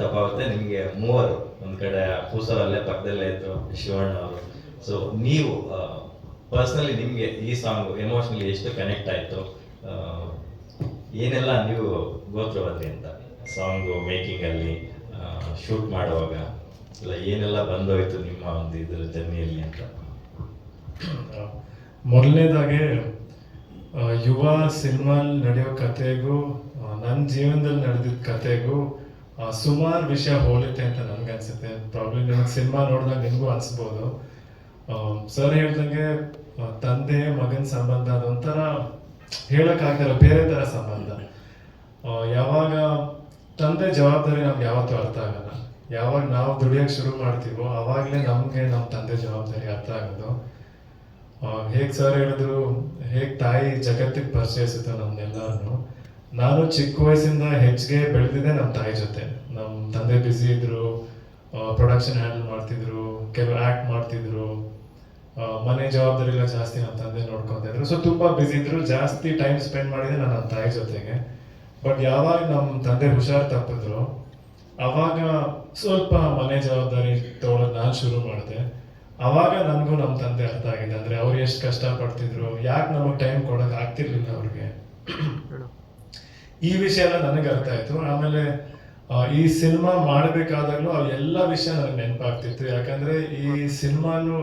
ತಪ್ಪಾಗುತ್ತೆ ನಿಮಗೆ ಮೂವರು. ಒಂದು ಕಡೆ ಪೂಸರಲ್ಲೇ ಪಕ್ಕದಲ್ಲೇ ಇದ್ರು ಶಿವಣ್ಣ ಅವರು. ಸೊ ನೀವು ಪರ್ಸ್ನಲಿ ನಿಮಗೆ ಈ ಸಾಂಗ್ ಎಮೋಷನಲಿ ಎಷ್ಟು ಕನೆಕ್ಟ್ ಆಯ್ತು? ಏನೆಲ್ಲ ನೀವು ಗೋತ್ರ ಬಂದ್ರಿ ಅಂತ? ಸಾಂಗು ಮೇಕಿಂಗ್ ಅಲ್ಲಿ ಶೂಟ್ ಮಾಡುವಾಗ, ಇಲ್ಲ ಏನೆಲ್ಲ ಬಂದೋಯ್ತು ನಿಮ್ಮ ಒಂದು ಇದ್ರ ಜರ್ನಿಯಲ್ಲಿ ಅಂತ? ಮೊದಲನೇದಾಗೆ ಯುವ ಸಿನಿಮಾ ನಡೆಯೋ ಕಥೆಗೂ ನನ್ನ ಜೀವನದಲ್ಲಿ ನಡೆದಿದ್ದ ಕತೆಗೂ ಸುಮಾರು ವಿಷಯ ಹೋಲುತ್ತೆ ಅಂತ ನನಗೆ ಅನ್ಸುತ್ತೆ ಪ್ರಾಬ್ಲಮ್ ನಿಮಗೆ ಸಿನಿಮಾ ನೋಡಿದಾಗ ನಿಮಗೂ ಅನಿಸ್ಬೋದು. ಸರ್ ಹೇಳ್ದಂಗೆ ತಂದೆ, ಮಗನ ಸಂಬಂಧ ಅದೊಂಥರ ಹೇಳಕ್ಕಾಗ್ದಿರೋ ಬೇರೆ ಥರ ಸಂಬಂಧ. ಯಾವಾಗ ತಂದೆ ಜವಾಬ್ದಾರಿ ನಮ್ಗೆ ಯಾವತ್ತೂ ಅರ್ಥ ಆಗಲ್ಲ. ಯಾವಾಗ ನಾವು ದುಡಿಯೋಕೆ ಶುರು ಮಾಡ್ತೀವೋ, ಅವಾಗಲೇ ನಮಗೆ ನಮ್ಮ ತಂದೆ ಜವಾಬ್ದಾರಿ ಅರ್ಥ ಆಗೋದು. ಹೇಗೆ ಸರ್ ಹೇಳಿದ್ರು, ಹೇಗೆ ತಾಯಿ ಜಗತ್ತಿಗೆ ಪರಿಚಯಿಸುತ್ತೋ ನಮ್ಮನ್ನೆಲ್ಲರನ್ನು ನಾನು ಚಿಕ್ಕ ವಯಸ್ಸಿಂದ ಹೆಚ್ಚಿಗೆ ಬೆಳೆದಿದ್ದೆ ನಮ್ಮ ತಾಯಿ ಜೊತೆ. ನಮ್ಮ ತಂದೆ ಬ್ಯುಸಿ ಇದ್ರು ಪ್ರೊಡಕ್ಷನ್ ಹ್ಯಾಂಡಲ್ ಮಾಡ್ತಿದ್ರು, ಕೆಲವು ಆ್ಯಕ್ಟ್ ಮಾಡ್ತಿದ್ರು ಮನೆ ಜವಾಬ್ದಾರಿ ಎಲ್ಲ ಜಾಸ್ತಿ ನಮ್ಮ ತಂದೆ ನೋಡ್ಕೊತಾ ಇದ್ರು. ಸೊ ತುಂಬಾ ಬ್ಯುಸಿ ಇದ್ರು. ಜಾಸ್ತಿ ಟೈಮ್ ಸ್ಪೆಂಡ್ ಮಾಡಿದೆ ನಾನು ನಮ್ಮ ತಾಯಿ ಜೊತೆಗೆ. ಬಟ್ ಯಾವಾಗ ನಮ್ಮ ತಂದೆ ಹುಷಾರ್ ತಪ್ಪಿದ್ರು, ಅವಾಗ ಸ್ವಲ್ಪ ಮನೆ ಜವಾಬ್ದಾರಿ ತೊಗೊಳಕ್ ನಾನು ಶುರು ಮಾಡಿದೆ. ಅವಾಗ ನನಗೂ ನಮ್ಮ ತಂದೆ ಅರ್ಥ ಆಗಿದೆ ಅಂದ್ರೆ ಅವ್ರು ಎಷ್ಟು ಕಷ್ಟ ಪಡ್ತಿದ್ರು ಯಾಕೆ ನಮಗೆ ಟೈಮ್ ಕೊಡೋಕೆ ಆಗ್ತಿರ್ಲಿಲ್ಲ ಅವ್ರಿಗೆ. ಈ ವಿಷಯ ಎಲ್ಲ ನನಗೆ ಅರ್ಥ ಆಯ್ತು. ಆಮೇಲೆ ಈ ಸಿನಿಮಾ ಮಾಡಬೇಕಾದಾಗಲೂ ಎಲ್ಲ ವಿಷಯ ನನಗೆ ನೆನಪಾಗ್ತಿತ್ತು. ಯಾಕಂದ್ರೆ ಈ ಸಿನಿಮಾನು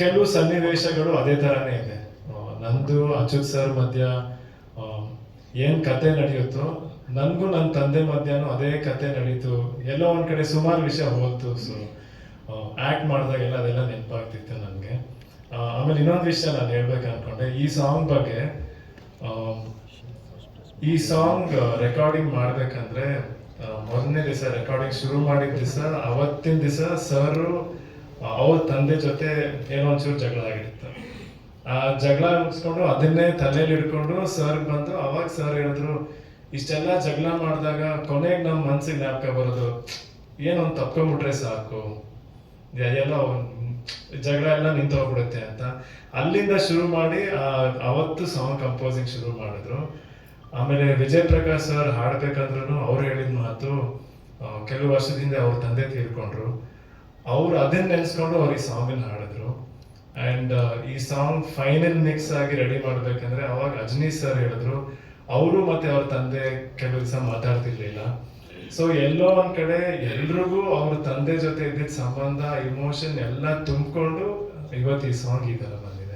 ಕೆಲವು ಸನ್ನಿವೇಶಗಳು ಅದೇ ತರಾನೇ ಇದೆ. ನಂದು, ಅಚ್ಯುತ್ ಸರ್ ಮಧ್ಯ ಏನು ಕತೆ ನಡೆಯುತ್ತೋ, ನನಗೂ ನನ್ನ ತಂದೆ ಮಧ್ಯನೂ ಅದೇ ಕತೆ ನಡೀತು. ಎಲ್ಲೋ ಒಂದು ಕಡೆ ಸುಮಾರು ವಿಷಯ ಹೋಲ್ತು ಸೊ ಆ್ಯಕ್ಟ್ ಮಾಡಿದಾಗೆಲ್ಲ ಅದೆಲ್ಲ ನೆನಪಾಗ್ತಿತ್ತು ನನಗೆ. ಆಮೇಲೆ ಇನ್ನೊಂದು ವಿಷಯ ನಾನು ಹೇಳ್ಬೇಕು ಅನ್ಕೊಂಡೆ. ಈ ಸಾಂಗ್ ಬಗ್ಗೆ ಈ ಸಾಂಗ್ ರೆಕಾರ್ಡಿಂಗ್ ಮಾಡ್ಬೇಕಂದ್ರೆ ಮೊದಲನೇ ದಿವಸ ರೆಕಾರ್ಡಿಂಗ್ ಶುರು ಮಾಡಿದ ದಿವಸ, ಅವತ್ತಿನ ದಿವಸ ಸರ್ ಅವ್ರ ತಂದೆ ಜೊತೆ ಏನೋ ಒಂಚೂರು ಜಗಳ ಆಗಿರುತ್ತೆ ಆ ಜಗಳ ಮುಗಿಸ್ಕೊಂಡು ಅದನ್ನೇ ತಲೆಯಲ್ಲಿ ಇಟ್ಕೊಂಡು ಸರ್ ಬಂದು ಅವಾಗ ಸರ್ ಹೇಳಿದ್ರು, ಇಷ್ಟೆಲ್ಲ ಜಗಳ ಮಾಡಿದಾಗ ಕೊನೆಗೆ ನಮ್ಮ ಮನ್ಸಿಗೆ ಜ್ಞಾಪಕ ಬರೋದು ಏನೊಂದು ತಪ್ಕೊಂಬಿಟ್ರೆ ಸಾಕು. ಎಲ್ಲ ಜಗಳ ಎಲ್ಲ ನಿಂತು ಹೋಗ್ಬಿಡುತ್ತೆ ಅಂತ. ಅಲ್ಲಿಂದ ಶುರು ಮಾಡಿ ಅವತ್ತು ಸಾಂಗ್ ಕಂಪೋಸಿಂಗ್ ಶುರು ಮಾಡಿದ್ರು. ಆಮೇಲೆ ವಿಜಯ್ ಪ್ರಕಾಶ್ ಸರ್ ಹಾಡ್ಬೇಕಂದ್ರೂ ಅವ್ರು ಹೇಳಿದ ಮಾತು ಕೆಲವು ವರ್ಷದಿಂದ ಅವ್ರ ತಂದೆ ತೀರ್ಕೊಂಡ್ರು. ಅವ್ರು ಅದನ್ನ ನೆನೆಸ್ಕೊಂಡು ಅವ್ರು ಈ ಸಾಂಗನ್ನು ಹಾಡಿದ್ರು. ಅಂಡ್ ಈ ಸಾಂಗ್ ಫೈನಲ್ ಮಿಕ್ಸ್ ಆಗಿ ರೆಡಿ ಮಾಡಬೇಕಂದ್ರೆ ಅವಾಗ ಅಜನೀಶ್ ಸರ್ ಹೇಳಿದ್ರು, ಅವರು ಮತ್ತೆ ಅವ್ರ ತಂದೆ ಕೆಲವು ದಿವಸ ಮಾತಾಡ್ತಿರ್ಲಿಲ್ಲ. ಸೊ ಎಲ್ಲೋ ಒಂದ್ ಕಡೆ ಎಲ್ರಿಗೂ ಅವ್ರ ತಂದೆ ಜೊತೆ ಇದ್ದಿದ್ದ ಸಂಬಂಧ ಇಮೋಷನ್ ಎಲ್ಲ ತುಂಬಿಕೊಂಡು ಇವತ್ತು ಈ ಸಾಂಗ್ ಈ ಥರ ಬಂದಿದೆ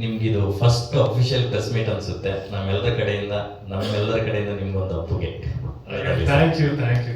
ನಿಮ್ಗಿದು ಫಸ್ಟ್ ಅಫಿಷಿಯಲ್ ಪ್ರೆಸ್ ಮೀಟ್ ಅನ್ಸುತ್ತೆ. ನಮ್ಮೆಲ್ಲರ ಕಡೆಯಿಂದ ನಮ್ಮೆಲ್ಲರ ಕಡೆಯಿಂದ ನಿಮ್ಗೊಂದು ಅಪ್ಪುಗೆ. Thank you thank you